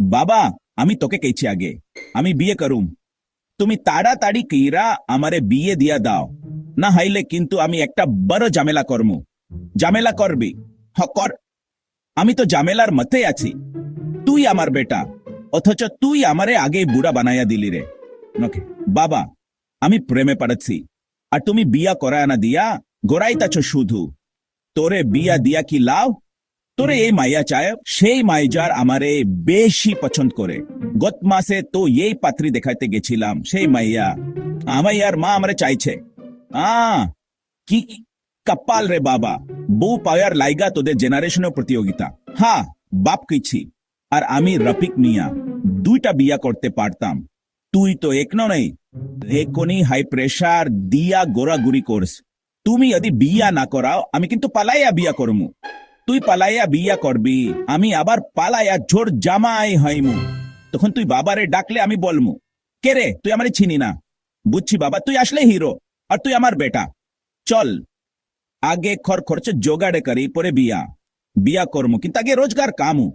বাবা, আমি তোকে কেছি আগে। আমি বিয়ে করুম। তুমি তাড়াতাড়ি কইরা আমারে বিয়ে দিয়া দাও। না হাইলে কিন্তু আমি একটা বড় ঝামেলা করমু। ঝামেলা করবি? হ, কর। আমি তো ঝামেলার মতে আছি। তুই আমার বেটা, অথচ তুই আমারে আগে বুড়া বানাইয়া দিলি রে। ওকে বাবা, আমি প্রেমে পড়েছি। আর তুমি বিয়া করায় না দিয়া গোড়াইতাছ শুধু। তোরে বিয়া দিয়া কি লাভ? তোরে এই মাইয়া চায়, সেই মাইজার আমারে বেশি পছন্দ করে। গত মাসে তো এই পাত্রী দেখাইতে গেছিলাম, সেই মাইয়া। আমাইয়ার মা আমারে চাইছে। আ, কি কপাল রে বাবা। বউ পাওয়ার লাইগা তোদের জেনারেশনের প্রতিযোগিতা। হ্যাঁ বাপ কিছি আর আমি রফিক মিয়া, দুইটা বিয়া করতে পারতাম। তুই তো এক নেই। এখনই হাই প্রেসার দিয়া গোড়াগুড়ি করস। তুমি যদি বিয়া না করাও, আমি কিন্তু পালাইয়া বিয়া করমু। তুই পালাইয়া বিয়া করবি, আমি আবার পালাইয়া ঝোর জামাই হইমু। তখন তুই বাবারে ডাকলে আমি বলমু, কে রে, তুই আমারে চিনি না? বুঝছি বাবা, তুই আসলে হিরো, আর তুই আমার বেটা। চল, আগে খর খরচে জোগাড়ে করি, পরে বিয়া। বিয়া করমু, কিন্তু আগে রোজগার কামু।